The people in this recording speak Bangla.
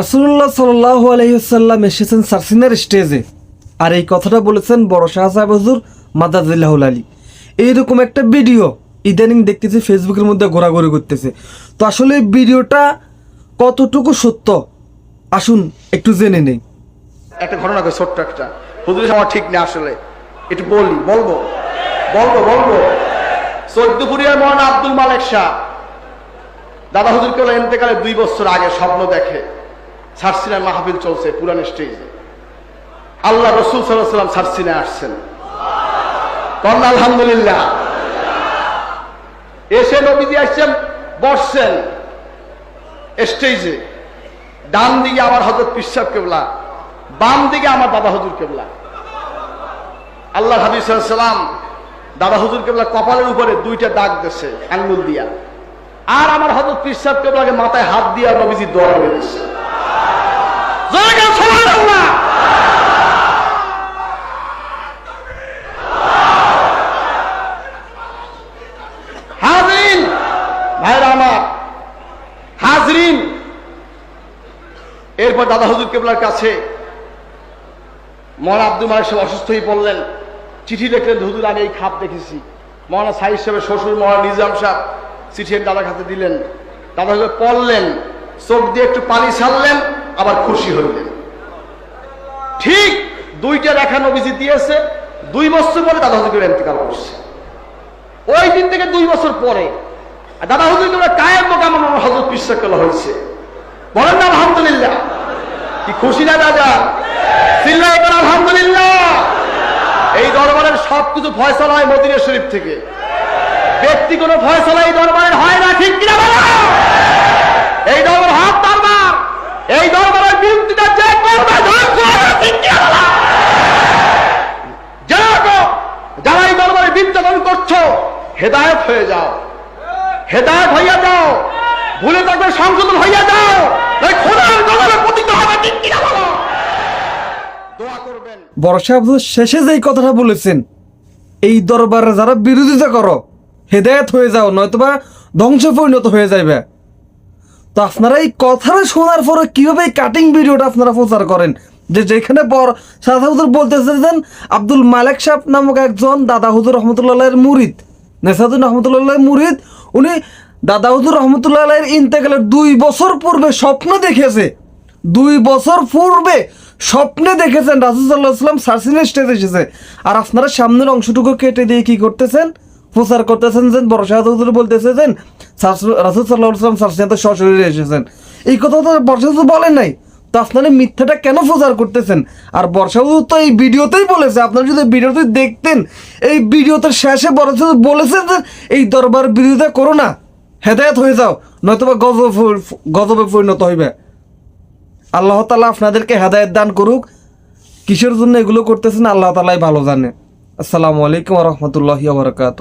রাসুল্লাহ সাল্লাহ আলহিহাল্লাম এসেছেন সারসিনার স্টেজে। আর এই কথাটা বলেছেন বড় শাহ সাহেব হজুর মাদাজিল্লাহুল আলী। এইরকম একটা ভিডিও ইদানিং দেখতেছি, ফেসবুকের মধ্যে ঘোরাঘুরি করতেছে। তো আসলে এই ভিডিওটা কতটুকু সত্য? আসুন একটু জেনে নেই। একটা ঘটনা ছোট্ট একটা। হুজুর আমার ঠিক নেই আসলে। একটু বলি, বলব? বলব বলব? চৌদ্দপুরিয়ার মহান আব্দুল মালেক শাহ। দাদা হুজুর কেবল এনতেকালে দুই বছর আগে স্বপ্ন দেখে। সারসিনার মাহফিল চলছে, পুরান স্টেজে আল্লাহ রসুল সাল্লাম সারসিনে আসছেন। কন্যা আলহামদুলিল্লাহ। এসে নবীজি আসছেন, বসছেন স্টেজে ডান দিকে আমার হজরত পিসাব কেবলা, বাম দিকে আমার বাবা হজুর কেবলা। আল্লাহ হাবিব দাদা হুজুর কেবলা কপালের উপরে দুইটা দাগ দিছে আঙ্গুল দিয়া। আর আমার হজরত পিসাব কেবলাকে মাথায় হাত দিয়া নবীজি দোয়া করে দিচ্ছে জোরে হাজরিন এরপর দাদা হুজুর কেবলার কাছে মহান আব্দুল মালিক সাহেব অসুস্থ হয়ে পড়লেন। চিঠি লিখলেন হুজুর, আমি এই খাপ দেখেছি। মহানা সাহিদ সাহেবের শ্বশুর, মহানা নিজাম সাহেব চিঠি দাদার হাতে দিলেন। দাদা হুজুর পড়লেন, চোখ দিয়ে একটু পানি ছাড়লেন। আবার খুশি হইলেন ঠিক দুইটা রেখা নবীজি দিয়েছে, দুই বছর পরে দাদা হুজুর ইন্তেকাল করছে। ওই দিন থেকে দুই বছর পরে দাদা হুজুর কেবল কায়ের মোকাম হজরত পিসাকলা হয়েছে। বলেন না, আলহামদুলিল্লাহ। কি খুশি না, দাদা? করে আলহামদুলিল্লাহ। এই দরবারের সবকিছু ফয়সলা হয় মদিনা শরীফ থেকে। ব্যক্তি কোনো ফয়সলা এই দরবারের হয় না, ঠিক কিনা এই দরবার এই দরবারের বিরুদ্ধে যে করবে? যারা এই দরবারে বিদ্যাদান করছ, হেদায়ত হয়ে যাও। হেদায়ত হইয়া যাও। ভুলে থাকবে, সংশোধন হইয়া যাও। খোদার দরবারে পতিত হবে সাহেব হজুর শেষে যেই কথাটা বলেছেন, এই দরবারে যারা বিরোধিতা করো, হেদায়ত হয়ে যাও, নয়তোবা ধ্বংসে পরিণত হয়ে যাবে তো আপনারা এই কথাটা শোনার পরে কীভাবে কাটিং ভিডিওটা আপনারা প্রচার করেন? যে যেখানে বড় সাদা হুজুর বলতেছেন আব্দুল মালেক সাহেব নামক একজন দাদা হুজুর রহমতুল্লাহের মুরিদ নেসাদুল রহমতুল্লাহ মুরিদ, উনি দাদা হুজুর রহমতুল্লাহ ইন্তেকালের দুই বছর পূর্বে স্বপ্ন দেখেছে। দুই বছর পূর্বে স্বপ্নে দেখেছেন রাসুল সাল্লাহ সাল্লাম সার্সিনের স্টেজে এসেছে। আর আপনারা সামনের অংশটুকু কেটে দিয়ে কি করতেছেন? প্রচার করতেছেন যে, বড় শাহাদ বলতেছেন রাসুল সাল্লাহ সাল্লাম সার্সিনাতে সশরীরে এসেছেন। এই কথা তো বর্ষা হুজুর বলেন নাই। তো আপনারা মিথ্যাটা কেন প্রচার করতেছেন? আর বর্ষা হুজুর তো এই ভিডিওতেই বলেছে, আপনারা যদি ভিডিওতে দেখতেন, এই ভিডিওতে শেষে বর্ষা বলেছেন যে, এই দরবার বিরোধিতা করো না, হেদায়ত হয়ে যাও, নয়তোবা গজব গজবে পরিণত হইবে। আল্লাহ তালা আপনাদেরকে হেদায়ত দান করুক। কিসের জন্য এগুলো করতেছেন, আল্লাহ তালাই ভালো জানে। আসসালামু আলাইকুম রহমতুল্লাহ বারকাত